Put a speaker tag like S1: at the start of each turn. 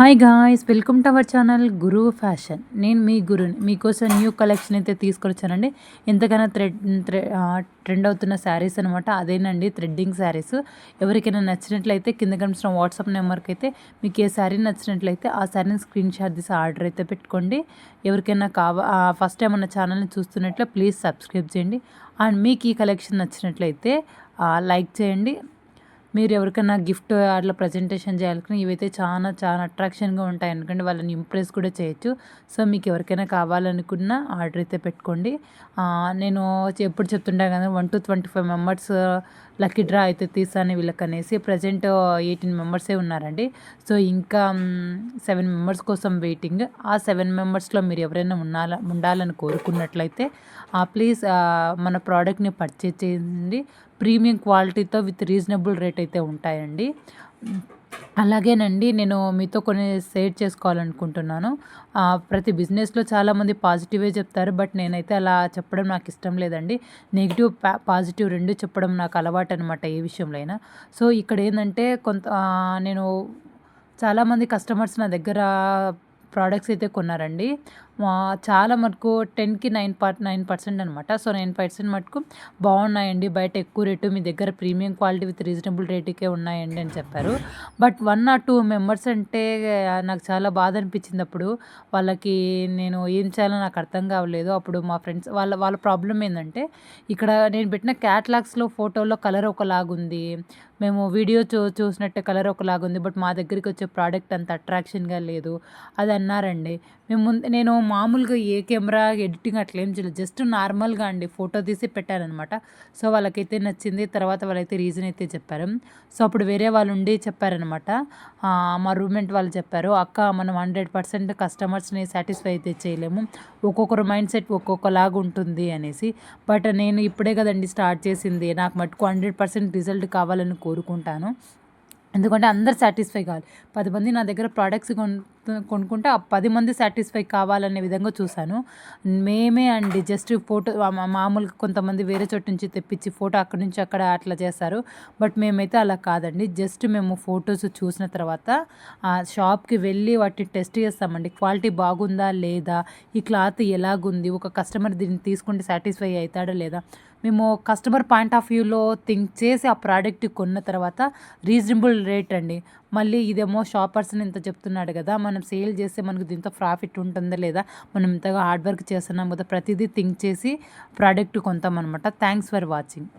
S1: Hi guys welcome to our channel Guru fashion నేను మీ గురుని మీకోసం న్యూ కలెక్షన్ అయితే తీసుకొచ్చానండి. ఎంతకైనా థ్రెడ్ ట్రెండ్ అవుతున్న శారీస్ అనమాట అదేనండి థ్రెడ్డింగ్ శారీస్ ఎవరికైనా నచ్చినట్లయితే కింద కనిపిస్తున్న వాట్సాప్ నెంబర్కి అయితే మీకు ఏ శారీ నచ్చినట్లయితే ఆ శారీని స్క్రీన్ షాట్ తీసి ఆర్డర్ అయితే పెట్టుకోండి. ఎవరికైనా కావా ఫస్ట్ టైం మన ఛానల్ని చూస్తున్నట్లే ప్లీజ్ సబ్స్క్రైబ్ చేయండి. అండ్ మీకు ఈ కలెక్షన్ నచ్చినట్లయితే లైక్ చేయండి. మీరు ఎవరికైనా గిఫ్ట్ అట్లా ప్రజెంటేషన్ చేయాలనుకుని ఇవైతే చాలా చాలా అట్రాక్షన్గా ఉంటాయి. ఎందుకంటే వాళ్ళని ఇంప్రెస్ కూడా చేయొచ్చు. సో మీకు ఎవరికైనా కావాలనుకున్న ఆర్డర్ అయితే పెట్టుకోండి. నేను ఎప్పుడు చెప్తుంటాను కదా one two twenty five members lucky draw అయితే తీసాను వీళ్ళకి అనేసి ప్రజెంట్ ఎయిటీన్ మెంబర్సే ఉన్నారండి. సో ఇంకా సెవెన్ మెంబర్స్ కోసం వెయిటింగ్. ఆ సెవెన్ మెంబర్స్లో మీరు ఎవరైనా ఉండాల ఉండాలని కోరుకున్నట్లయితే ప్లీజ్ మన ప్రోడక్ట్ని పర్చేజ్ చేయండి. ప్రీమియం క్వాలిటీతో విత్ రీజనబుల్ రేట్ అయితే ఉంటాయండి. అలాగేనండి నేను మీతో కొన్ని షేర్ చేసుకోవాలనుకుంటున్నాను. ప్రతి బిజినెస్లో చాలామంది పాజిటివే చెప్తారు బట్ నేనైతే అలా చెప్పడం నాకు ఇష్టం లేదండి. నెగిటివ్ పాజిటివ్ రెండు చెప్పడం నాకు అలవాటు అనమాట ఏ విషయంలో అయినా సో ఇక్కడ ఏంటంటే కొంత నేను చాలామంది కస్టమర్స్ నా దగ్గర ప్రోడక్ట్స్ అయితే కొన్నారండి. చాలా మటుకు టెన్కి నైన్ పర్ నైన్ పర్సెంట్ అనమాట సో నైన్ పర్సెంట్ మటుకు బాగున్నాయండి. బయట ఎక్కువ రేటు మీ దగ్గర ప్రీమియం క్వాలిటీ విత్ రీజనబుల్ రేటుకే ఉన్నాయండి అని చెప్పారు. But one or two members అంటే నాకు చాలా బాధ అనిపించింది అప్పుడు. వాళ్ళకి నేను ఏం చేయాలో నాకు అర్థం కావలేదు. అప్పుడు మా ఫ్రెండ్స్ వాళ్ళ వాళ్ళ ప్రాబ్లం ఏంటంటే ఇక్కడ నేను పెట్టిన క్యాట్లాగ్స్లో ఫోటోలో కలర్ ఒకలాగుంది. మేము వీడియో చూ చూసినట్టే కలర్ ఒకలాగుంది. బట్ మా దగ్గరికి వచ్చే ప్రోడక్ట్ అంత అట్రాక్షన్గా లేదు. అది అన్నారండి. మేము ముందు నేను మామూలుగా ఏ కెమెరా ఎడిటింగ్ అట్లా ఏం చేయలేదు. జస్ట్ నార్మల్గా అండి ఫోటో తీసి పెట్టారనమాట. సో వాళ్ళకైతే నచ్చింది. తర్వాత వాళ్ళైతే రీజన్ అయితే చెప్పారు. సో అప్పుడు వేరే వాళ్ళు ఉండి చెప్పారనమాట. మా రూమ్మేట్ వాళ్ళు చెప్పారు అక్క మనం హండ్రెడ్ పర్సెంట్ కస్టమర్స్ని సాటిస్ఫై అయితే చేయలేము. ఒక్కొక్కరు మైండ్ సెట్ ఒక్కొక్కలాగా ఉంటుంది అనేసి. బట్ నేను ఇప్పుడే కదండి స్టార్ట్ చేసింది. నాకు మటుకు హండ్రెడ్ పర్సెంట్ రిజల్ట్ కావాలని కోరుకుంటాను. ఎందుకంటే అందరు సాటిస్ఫై కావాలి. పది మంది నా దగ్గర ప్రోడక్ట్స్ కొనుక్కుంటే ఆ పది మంది సాటిస్ఫై కావాలనే విధంగా చూశాను. మేమే అండి జస్ట్ ఫోటో మామూలుగా కొంతమంది వేరే చోటు నుంచి తెప్పించి ఫోటో అక్కడి నుంచి అక్కడ అట్లా చేస్తారు బట్ మేమైతే అలా కాదండి. జస్ట్ మేము ఫొటోస్ చూసిన తర్వాత ఆ షాప్కి వెళ్ళి వాటిని టెస్ట్ చేస్తామండి. క్వాలిటీ బాగుందా లేదా? ఈ క్లాత్ ఎలాగుంది? ఒక కస్టమర్ దీన్ని తీసుకుంటే సాటిస్ఫై అవుతాడా లేదా? మేము కస్టమర్ పాయింట్ ఆఫ్ వ్యూలో థింక్ చేసి ఆ ప్రోడక్ట్ కొన్న తర్వాత రీజనబుల్ రేట్ అండి. మళ్ళీ ఇదేమో షాపర్స్ని ఇంత చెప్తున్నాడు కదా మనం సేల్ చేస్తే మనకు దీంతో ప్రాఫిట్ ఉంటుందా లేదా మనం ఇంతగా హార్డ్ వర్క్ చేస్తున్నాం కదా ప్రతిదీ థింక్ చేసి ప్రోడక్ట్ కొంతామన్నమాట థ్యాంక్స్ ఫర్ వాచింగ్.